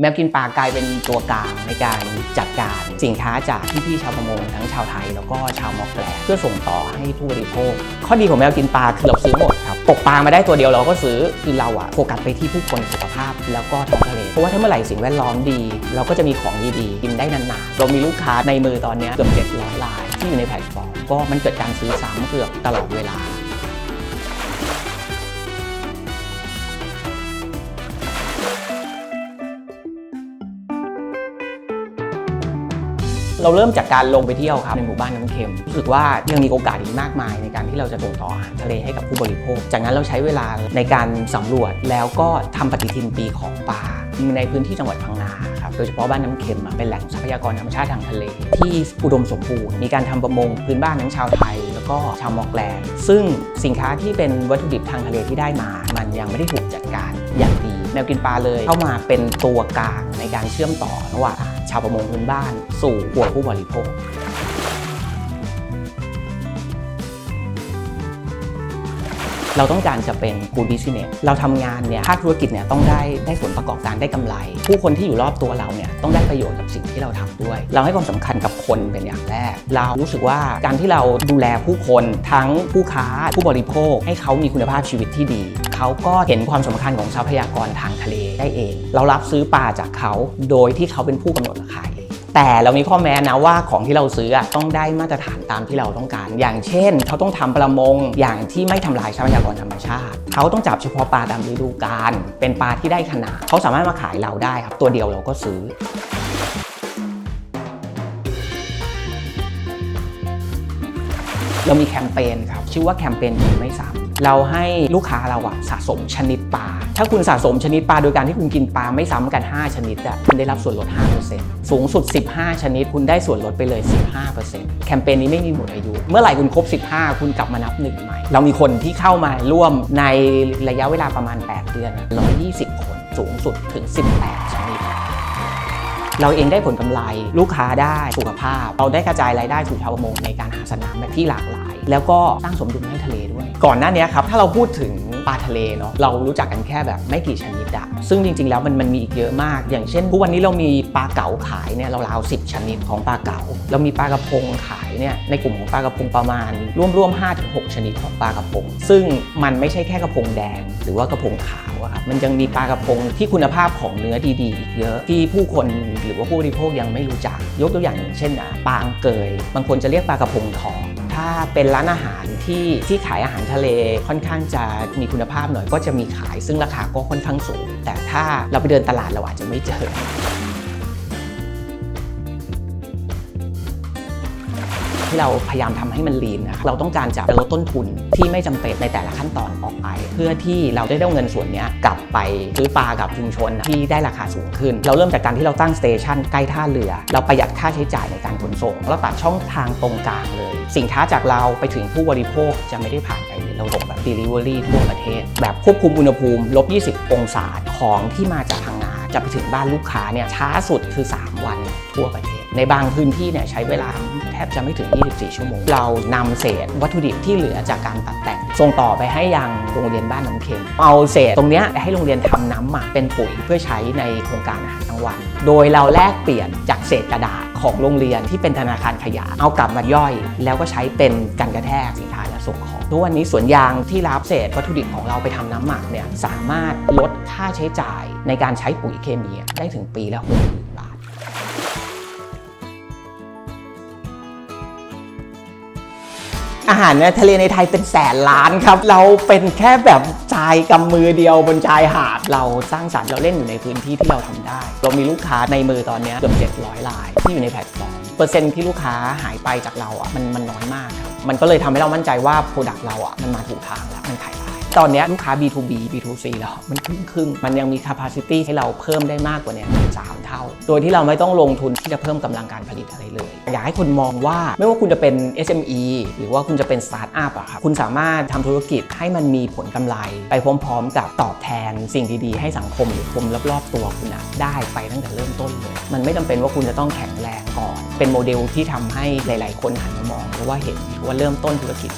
แมวกินปลากลายเป็นตัวกลางในการจัดการสินค้าจากพี่ๆชาวประมงทั้งชาวไทยแล้วก็ชาวมอกแกลเพื่อส่งต่อให้ผู้บริโภค ข้อดีของแมวกินปลาคือเราซื้อหมดครับตกปลามาได้ตัวเดียวเราก็ซื้อคือเราอะโฟกัสไปที่ผู้คนสุขภาพ แล้วก็ท้องทะเลเพราะว่าถ้าเมื่อไหร่สิ่งแวดล้อมดี เราก็จะมีของดีๆกินได้นานๆเรามีลูกค้าในมือตอนนี้เกือบ700รายที่อยู่ในแพลตฟอร์มก็มันเกิดการซื้อซ้ำเกือบตลอดเวลา เราเริ่มจากการลงไปเที่ยวครับในหมู่บ้านน้ำเค็มรู้สึกว่ายังมีโอกาสอีกมากมาย ในการที่เราจะส่งต่ออาหารทะเลให้กับผู้บริโภค จากนั้นเราใช้เวลาในการสำรวจแล้วก็ทำปฏิทินปีของปลาในพื้นที่จังหวัดพังงาครับโดยเฉพาะบ้านน้ำเค็มเป็นแหล่งทรัพยากรธรรมชาติทางทะเล ที่อุดมสมบูรณ์มีการทำประมงพื้นบ้านทั้งชาวไทย แล้วก็ชาวมอร์แกลนด์ซึ่งสินค้าที่เป็นวัตถุดิบทางทะเลที่ได้มา มันยังไม่ได้ถูกจัดการอย่างดี แมวกินปลาเลย เข้ามาเป็นตัวกลางในการเชื่อมต่อระหว่างชาวประมงพื้นบ้าน สู่หัวผู้บริโภค เราต้องการจะเป็น good business เราทำงานเนี่ยภาคธุรกิจเนี่ยต้องได้ได้ผลประกอบการได้กำไร ผู้คนที่อยู่รอบตัวเราเนี่ยต้องได้ประโยชน์กับสิ่งที่เราทำด้วย เราให้ความสำคัญกับคนเป็นอย่างแรก เรารู้สึกว่าการที่เราดูแลผู้คนทั้งผู้ค้าผู้บริโภค ให้เขามีคุณภาพชีวิตที่ดี เขาก็เห็นความสำคัญของทรัพยากรทางทะเลได้เอง เรารับซื้อปลาจากเขาโดยที่เขาเป็นผู้กำหนดราคาเอง แต่เรามีข้อแม้นะว่าของที่เราซื้อต้องได้มาตรฐานตามที่เราต้องการ อย่างเช่น เขาต้องทำประมงอย่างที่ไม่ทำลายทรัพยากรธรรมชาติ เขาต้องจับเฉพาะปลาตามฤดูกาลเป็นปลาที่ได้ขนาด เขาสามารถมาขายเราได้ครับ ตัวเดียวเราก็ซื้อเรามีแคมเปญครับ ชื่อว่าแคมเปญไม่ซ้ำ เราให้ลูกค้าเราอะสะสมชนิดปลา ถ้าคุณสะสมชนิดปลาโดยการที่คุณกินปลาไม่ซ้ำกัน 5 ชนิดอะคุณได้รับส่วนลด 5%สูงสุด 15 ชนิด คุณได้ส่วนลดไปเลย 15%แคมเปญนี้ไม่มีหมดอายุ เมื่อไหร่คุณครบ 15 คุณกลับมานับหนึ่งใหม่ เรามีคนที่เข้ามาร่วมในระยะเวลาประมาณ 8 เดือน 120 คน สูงสุดถึง 18 ชนิดเราเองได้ผลกำไร ลูกค้าได้สุขภาพ เราได้กระจายรายได้สู่ชาวประมงในการหาสนามแบบที่หลากหลาย แล้วก็สร้างสมดุลให้ทะเลด้วย ก่อนหน้านี้ครับถ้าเราพูดถึงปลาทะเลเนาะเรารู้จักกันแค่แบบไม่กี่ชนิดอะซึ่งจริง ๆ แล้วมันมันมีอีกเยอะมาก อย่างเช่นทุกวันนี้เรามีปลาเก๋าขายเนี่ยเราราวๆ10ชนิดของปลาเก๋าเรามีปลากระพงขายเนี่ยในกลุ่มของปลากระพงประมาณร่วมๆ5-6ชนิดของปลากระพง ซึ่งมันไม่ใช่แค่กระพงแดง หรือว่ากระพงขาวอะครับมันยังมีปลากระพงที่คุณภาพของเนื้อดีๆ อีกเยอะที่ผู้คนหรือว่าผู้บริโภคยังไม่รู้จัก ยกตัวอย่างอย่างเช่นอะปลาอังเกยบางคนจะเรียกปลากระพงทอง ถ้าเป็นร้านอาหารที่ที่ขายอาหารทะเลค่อนข้างจะมีคุณภาพหน่อยก็จะมีขายซึ่งราคาก็ค่อนข้างสูง แต่ถ้าเราไปเดินตลาดเราอาจจะไม่เจอ ที่เราพยายามทำให้มันลีนนะครับเราต้องการจะลดต้นทุนที่ไม่จำเป็นในแต่ละขั้นตอนออกไป เพื่อที่เราได้เอาเงินส่วนนี้กลับไปซื้อปลากับชุมชนที่ได้ราคาสูงขึ้น เราเริ่มจากการที่เราตั้งสเตชันใกล้ท่าเรือ เราประหยัดค่าใช้จ่ายในการขนส่งเราตัดช่องทางตรงกลางเลย สินค้าจากเราไปถึงผู้บริโภคจะไม่ได้ผ่านไอเราส่งแบบ Delivery ทั่วประเทศ แบบควบคุมอุณหภูมิลบ 20 องศาของที่มาจากพังงาจะไปถึงบ้านลูกค้าเนี่ยช้าสุดคือ 3 วันทั่วประเทศ ในบางพื้นที่เนี่ยใช้เวลาแทบจะไม่ถึง 24 ชั่วโมง เรานำเศษวัตถุดิบที่เหลือจากการตัดแต่ง ส่งต่อไปให้ยังโรงเรียนบ้านน้ำเค็ม เอาเศษตรงนี้ให้โรงเรียนทำน้ำหมักเป็นปุ๋ยเพื่อใช้ในโครงการอาหารกลางวัน โดยเราแลกเปลี่ยนจากเศษกระดาษของโรงเรียนที่เป็นธนาคารขยะ เอากลับมาย่อย แล้วก็ใช้เป็นกันกระแทกสินค้าและส่งของทุกวันนี้สวนยางที่รับเศษวัตถุดิบของเราไปทำน้ำหมักเนี่ยสามารถลดค่าใช้จ่ายในการใช้ปุ๋ยเคมีได้ถึงปีละ6 0 อาหารในทะเลในไทยเป็นแสนล้านครับ เราเป็นแค่แบบชายกำมือเดียวบนชายหาดเราสร้างสรรค์เราเล่นอยู่ในพื้นที่ที่เราทำได้ เรามีลูกค้าในมือตอนนี้เกือบ700ราย ที่อยู่ในแพลตฟอร์มเปอร์เซ็นต์ที่ลูกค้าหายไปจากเราอะมันมันน้อยมากครับมันก็เลยทำให้เรามั่นใจว่าโปรดักต์เราอะมันมาถูกทางแล้วมันขาย ตอนนี้ลูกค้า B2B B2C แล้วมันครึ่งครึ่งมันยังมี capacity ให้เราเพิ่มได้มากกว่านี้สามเท่า โดยที่เราไม่ต้องลงทุนที่จะเพิ่มกำลังการผลิตอะไรเลย อยากให้คนมองว่าไม่ว่าคุณจะเป็น SME หรือว่าคุณจะเป็นสตาร์ทอัพอะครับคุณสามารถทำธุรกิจให้มันมีผลกำไร ไปพร้อมๆ กับตอบแทนสิ่งดีๆ ให้สังคมหรือคนรอบๆ ตัวคุณอะได้ไปตั้งแต่เริ่มต้นเลย มันไม่จำเป็นว่าคุณจะต้องแข็งแรงก่อน เป็นโมเดลที่ทำให้หลาย ๆ คนหันมามองหรือว่าเห็นว่าเริ่มต้นธุรกิจ